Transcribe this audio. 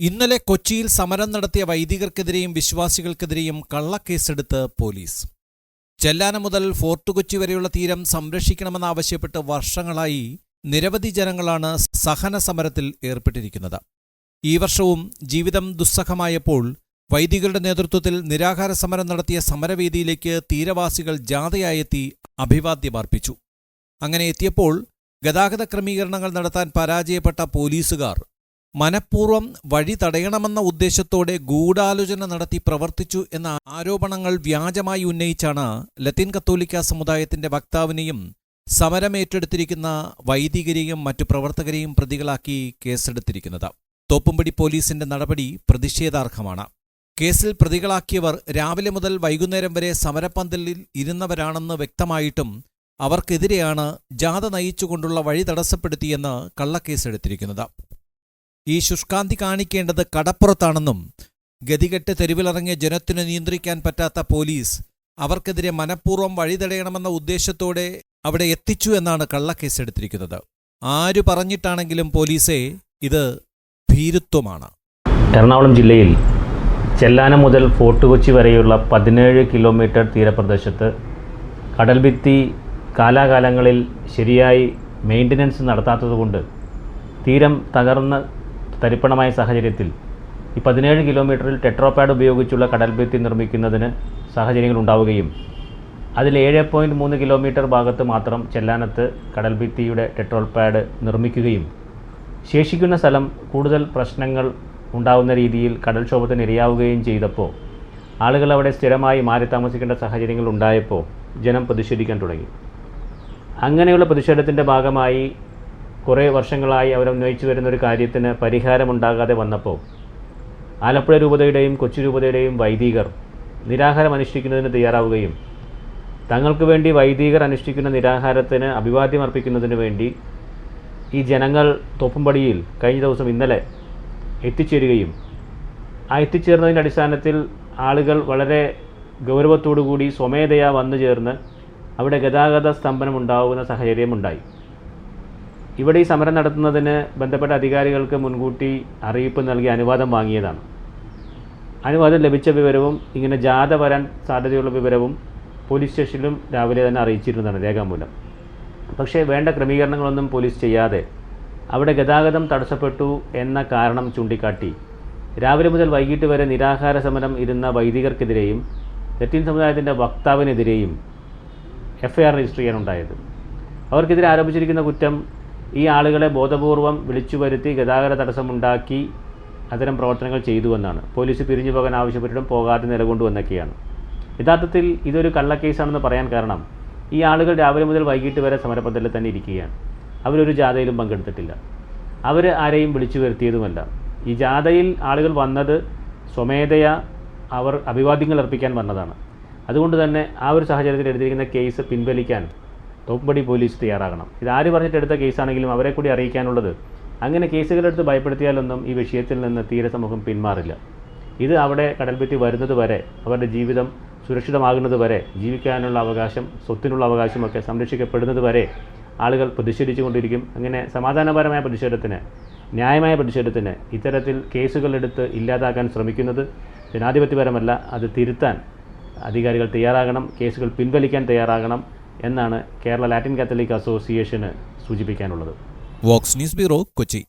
ഇന്നലെ കൊച്ചിയിൽ സമരം നടത്തിയ വൈദികർക്കെതിരെയും വിശ്വാസികൾക്കെതിരെയും കള്ളക്കേസെടുത്ത് പോലീസ്. ചെല്ലാനം മുതൽ ഫോർട്ട് കൊച്ചി വരെയുള്ള തീരം സംരക്ഷിക്കണമെന്നാവശ്യപ്പെട്ട് വർഷങ്ങളായി നിരവധി ജനങ്ങളാണ് സഹന സമരത്തിൽ ഏർപ്പെട്ടിരിക്കുന്നത്. ഈ വർഷവും ജീവിതം ദുസ്സഹമായപ്പോൾ വൈദികരുടെ നേതൃത്വത്തിൽ നിരാഹാര സമരം നടത്തിയ സമരവേദിയിലേക്ക് തീരവാസികൾ ജാഥയായെത്തി അഭിവാദ്യമർപ്പിച്ചു. അങ്ങനെ എത്തിയപ്പോൾ ഗതാഗത ക്രമീകരണങ്ങൾ നടത്താൻ പരാജയപ്പെട്ട പോലീസുകാർ മനഃപൂർവം വഴി തടയണമെന്ന ഉദ്ദേശത്തോടെ ഗൂഢാലോചന നടത്തി പ്രവർത്തിച്ചു എന്ന ആരോപണങ്ങൾ വ്യാജമായി ഉന്നയിച്ചാണ് ലത്തീൻ കത്തോലിക്ക സമുദായത്തിന്റെ വക്താവിനെയും സമരമേറ്റെടുത്തിരിക്കുന്ന വൈദികരെയും മറ്റു പ്രവർത്തകരെയും പ്രതികളാക്കി കേസെടുത്തിരിക്കുന്നത്. തോപ്പുംപടി പോലീസിന്റെ നടപടി പ്രതിഷേധാർഹമാണ്. കേസിൽ പ്രതികളാക്കിയവർ രാവിലെ മുതൽ വൈകുന്നേരം വരെ സമരപ്പന്തലിൽ ഇരുന്നവരാണെന്ന് വ്യക്തമായിട്ടും അവർക്കെതിരെയാണ് ജാഥ നയിച്ചുകൊണ്ടുള്ള വഴി തടസ്സപ്പെടുത്തിയെന്ന് കള്ളക്കേസെടുത്തിരിക്കുന്നത്. ഈ ശുഷ്കാന്തി കാണിക്കേണ്ടത് കടപ്പുറത്താണെന്നും ഗതികെട്ട് തെരുവിലിറങ്ങിയ ജനത്തിനു നിയന്ത്രിക്കാൻ പറ്റാത്ത പോലീസ് അവർക്കെതിരെ മനഃപൂർവം വഴിതടയണമെന്ന ഉദ്ദേശത്തോടെ അവിടെ എത്തിച്ചു എന്നാണ് കള്ളക്കേസെടുത്തിരിക്കുന്നത്. ആര് പറഞ്ഞിട്ടാണെങ്കിലും പോലീസെ ഇത് ഭീരുത്വമാണ്. എറണാകുളം ജില്ലയിൽ ചെല്ലാനം മുതൽ ഫോർട്ട് കൊച്ചി വരെയുള്ള പതിനേഴ് കിലോമീറ്റർ തീരപ്രദേശത്ത് കടൽഭിത്തി കാലാകാലങ്ങളിൽ ശരിയായി മെയിന്റനൻസ് നടത്താത്തതുകൊണ്ട് തീരം തകർന്ന് തരിപ്പണമായ സാഹചര്യത്തിൽ ഈ പതിനേഴ് കിലോമീറ്ററിൽ ടെട്രോപാഡ് ഉപയോഗിച്ചുള്ള കടൽഭിത്തി നിർമ്മിക്കുന്നതിന് സാഹചര്യങ്ങൾ ഉണ്ടാവുകയും അതിൽ ഏഴ് പോയിന്റ് മൂന്ന് കിലോമീറ്റർ ഭാഗത്ത് മാത്രം ചെല്ലാനത്ത് കടൽഭിത്തിയുടെ ടെട്രോൾ പാഡ് നിർമ്മിക്കുകയും ശേഷിക്കുന്ന സ്ഥലം കൂടുതൽ പ്രശ്നങ്ങൾ ഉണ്ടാവുന്ന രീതിയിൽ കടൽക്ഷോഭത്തിന് ഇരയാവുകയും ചെയ്തപ്പോൾ ആളുകൾ അവിടെ സ്ഥിരമായി മാറി താമസിക്കേണ്ട സാഹചര്യങ്ങൾ ഉണ്ടായപ്പോൾ ജനം പ്രതിഷേധിക്കാൻ തുടങ്ങി. അങ്ങനെയുള്ള പ്രതിഷേധത്തിന്റെ ഭാഗമായി കുറേ വർഷങ്ങളായി അവർ ഉന്നയിച്ചു വരുന്ന ഒരു കാര്യത്തിന് പരിഹാരമുണ്ടാകാതെ വന്നപ്പോൾ ആലപ്പുഴ രൂപതയുടെയും കൊച്ചു രൂപതയുടെയും വൈദികർ നിരാഹാരം അനുഷ്ഠിക്കുന്നതിന് തയ്യാറാവുകയും തങ്ങൾക്ക് വേണ്ടി വൈദികർ അനുഷ്ഠിക്കുന്ന നിരാഹാരത്തിന് അഭിവാദ്യം അർപ്പിക്കുന്നതിന് വേണ്ടി ഈ ജനങ്ങൾ തോപ്പുംപടിയിൽ കഴിഞ്ഞ ദിവസം ഇന്നലെ എത്തിച്ചേരുകയും ആ എത്തിച്ചേർന്നതിന്റെ അടിസ്ഥാനത്തിൽ ആളുകൾ വളരെ ഗൗരവത്തോടു കൂടി സ്വമേധയാ വന്നു ചേർന്ന് അവിടെ ഗതാഗത സ്തംഭനം ഉണ്ടാവുന്ന സാഹചര്യമുണ്ടായി. ഇവിടെ ഈ സമരം നടത്തുന്നതിന് ബന്ധപ്പെട്ട അധികാരികൾക്ക് മുൻകൂട്ടി അറിയിപ്പ് നൽകി അനുവാദം വാങ്ങിയതാണ്. അനുവാദം ലഭിച്ച വിവരവും ഇങ്ങനെ ജാഥ വരാൻ സാധ്യതയുള്ള വിവരവും പോലീസ് സ്റ്റേഷനിലും രാവിലെ തന്നെ അറിയിച്ചിരുന്നതാണ് രേഖാമൂലം. പക്ഷേ വേണ്ട ക്രമീകരണങ്ങളൊന്നും പോലീസ് ചെയ്യാതെ അവിടെ ഗതാഗതം തടസ്സപ്പെട്ടു എന്ന കാരണം ചൂണ്ടിക്കാട്ടി രാവിലെ മുതൽ വൈകിട്ട് വരെ നിരാഹാര സമരം ഇരുന്ന വൈദികർക്കെതിരെയും ലത്തീൻ സമുദായത്തിന്റെ വക്താവിനെതിരെയും എഫ് ഐ ആർ രജിസ്റ്റർ ചെയ്യാനുണ്ടായത്. അവർക്കെതിരെ ആരോപിച്ചിരിക്കുന്ന കുറ്റം ഈ ആളുകളെ ബോധപൂർവം വിളിച്ചു വരുത്തി ഗതാഗത തടസ്സമുണ്ടാക്കി അത്തരം പ്രവർത്തനങ്ങൾ ചെയ്തുവെന്നാണ് പോലീസ് പിരിഞ്ഞു പോകാൻ ആവശ്യപ്പെട്ടിട്ടും പോകാതെ നിലകൊണ്ടുവന്നൊക്കെയാണ് യഥാർത്ഥത്തിൽ ഇതൊരു കള്ളക്കേസാണെന്ന് പറയാൻ കാരണം ഈ ആളുകൾ രാവിലെ മുതൽ വൈകിട്ട് വരെ സമരപന്തലിൽ തന്നെ ഇരിക്കുകയാണ്. അവരൊരു ജാഥയിലും പങ്കെടുത്തിട്ടില്ല. അവർ ആരെയും വിളിച്ചു വരുത്തിയതുമല്ല. ഈ ജാഥയിൽ ആളുകൾ വന്നത് സ്വമേധയാ അവർ അഭിവാദ്യങ്ങൾ അർപ്പിക്കാൻ വന്നതാണ്. അതുകൊണ്ട് തന്നെ ആ ഒരു സാഹചര്യത്തിൽ എടുത്തിരിക്കുന്ന കേസ് പിൻവലിക്കാൻ തോപ്പുംപടി പോലീസ് തയ്യാറാകണം. ഇത് പറഞ്ഞിട്ട് എടുത്ത കേസാണെങ്കിലും അവരെ കൂടി അറിയിക്കാനുള്ളത്. അങ്ങനെ കേസുകളെടുത്ത് ഭയപ്പെടുത്തിയാലൊന്നും ഈ വിഷയത്തിൽ നിന്ന് തീരസമൂഹം പിന്മാറില്ല. ഇത് അവിടെ കടൽഭിത്തി വരുന്നത് വരെ അവരുടെ ജീവിതം സുരക്ഷിതമാകുന്നത് വരെ ജീവിക്കാനുള്ള അവകാശം സ്വത്തിനുള്ള അവകാശമൊക്കെ സംരക്ഷിക്കപ്പെടുന്നത് വരെ ആളുകൾ പ്രതിഷേധിച്ചുകൊണ്ടിരിക്കും. അങ്ങനെ സമാധാനപരമായ പ്രതിഷേധത്തിന് ന്യായമായ പ്രതിഷേധത്തിന് ഇത്തരത്തിൽ കേസുകളെടുത്ത് ഇല്ലാതാക്കാൻ ശ്രമിക്കുന്നത് ജനാധിപത്യപരമല്ല. അത് തിരുത്താൻ അധികാരികൾ തയ്യാറാകണം കേസുകൾ പിൻവലിക്കാൻ തയ്യാറാകണം. എന്നാണ് കേരള ലാറ്റിൻ കാത്തലിക് അസോസിയേഷന് സൂചിപ്പിക്കാനുള്ളത്. Vox news bureau Kochi.